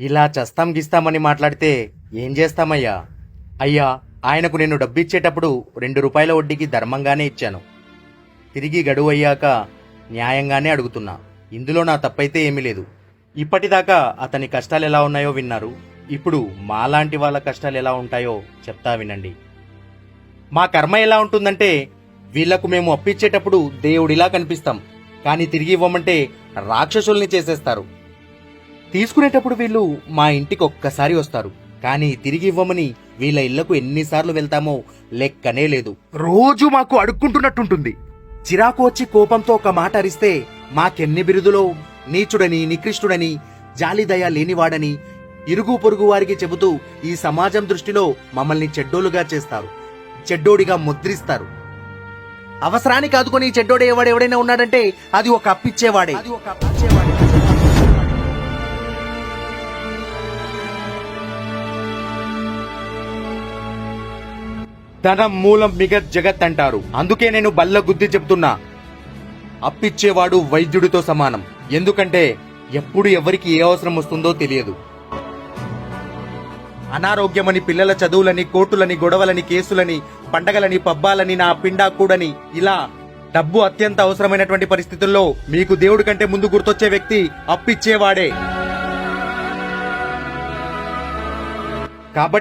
ఇలా చస్తాం గిస్తామని మాట్లాడితే ఏం చేస్తామయ్యా? అయ్యా ఆయనకు నేను డబ్బిచ్చేటప్పుడు రెండు రూపాయల వడ్డీకి ధర్మంగానే ఇచ్చాను. తిరిగి గడువు అయ్యాక న్యాయంగానే అడుగుతున్నా. ఇందులో నా తప్పైతే ఏమీ లేదు. ఇప్పటిదాకా అతని కష్టాలు ఎలా ఉన్నాయో విన్నారు. ఇప్పుడు మాలాంటి వాళ్ళ కష్టాలు ఎలా ఉంటాయో చెప్తా వినండి. మా కర్మ ఎలా ఉంటుందంటే వీళ్ళకు మేము అప్పిచ్చేటప్పుడు దేవుడిలా కనిపిస్తాం. కానీ తిరిగి ఇవ్వమంటే రాక్షసుల్ని చేసేస్తారు. తీసుకునేటప్పుడు వీళ్ళు మా ఇంటికి ఒక్కసారి వస్తారు. కానీ తిరిగి ఇవ్వమని వీళ్ళ ఇళ్ళకు ఎన్నిసార్లు వెళ్తామో లెక్కనే లేదు. రోజు మాకు అడుక్కుంటున్నట్టుంటుంది. చిరాకు వచ్చి కోపంతో ఒక మాట అరిస్తే మాకెన్ని బిరుదులో? నీచుడని నికృష్టుడని జాలిదయ లేనివాడని ఇరుగు పొరుగు వారికి చెబుతూ ఈ సమాజం దృష్టిలో మమ్మల్ని చెడ్డోలుగా చేస్తారు. చెడ్డోడిగా ముద్రిస్తారు. అవసరానికి ఆదుకొని చెడ్డోడే ఎవడు ఎవడైనా ఉన్నాడంటే అది ఒక అప్పిచ్చేవాడే. అది ఒక అప్పిచ్చేవాడే. ధనం మూలం మిగత్ జగత్ అంటారు. అందుకే నేను బల్ల గుద్ది చెప్తున్నా. అప్పిచ్చేవాడు వైద్యుడితో సమానం. ఎందుకంటే ఎప్పుడు ఎవరికి ఏ అవసరం వస్తుందో తెలియదు. అనారోగ్యమని పిల్లల చదువులని కోర్టులని గొడవలని కేసులని పండగలని పబ్బాలని నా పిండాకూడని ఇలా డబ్బు అత్యంత అవసరమైనటువంటి పరిస్థితుల్లో మీకు దేవుడి కంటే ముందు గుర్తొచ్చే వ్యక్తి అప్పిచ్చేవాడే. కాబట్టి